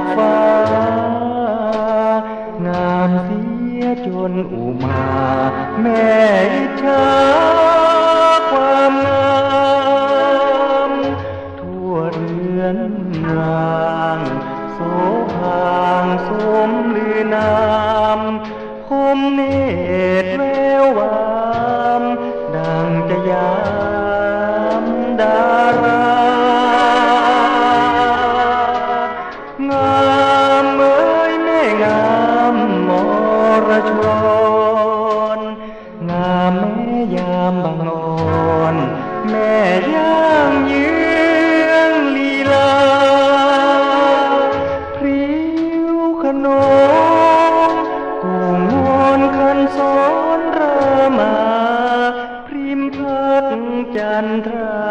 ดฟ้า งามเสียจนอุมา แม่อิา รชน งามแม่ยามบางอ่อนแม่ย่างเยื้องลีลาพริ้วขนมกูงอนคันสอนรามาพริมพัดจันทรา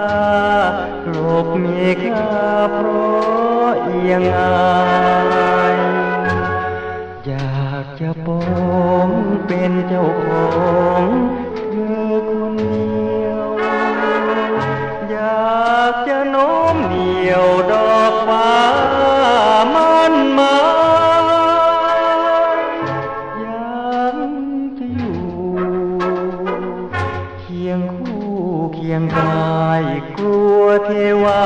กลบเมฆาเพราะเอียงอายอยา จะปองเป็นเจ้าของเธอคนเดียว อยากจะโน้มเหนียวดอกฟ้ามันมายังจะอยู่เคียงคู่เคียงกายกลัวเทวา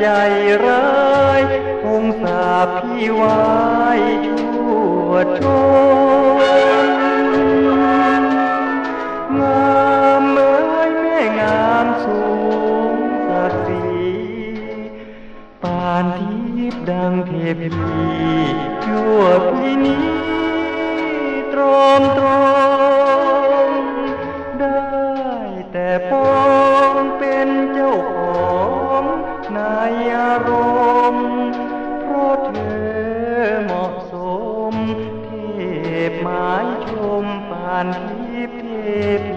ใจร้ายคงสาบพี่ไว้ ชั่วชนงามเมื่อ้ยแม่งามสูงศักดิ์ศรีปานทิพย์ดังเทพียั่วพี่นี้ตรอมตรองได้แต่ปองเป็นเจ้าของนายอารมณ์เพราะเธอ ม เทพหมายชมปานทิพย์เทพี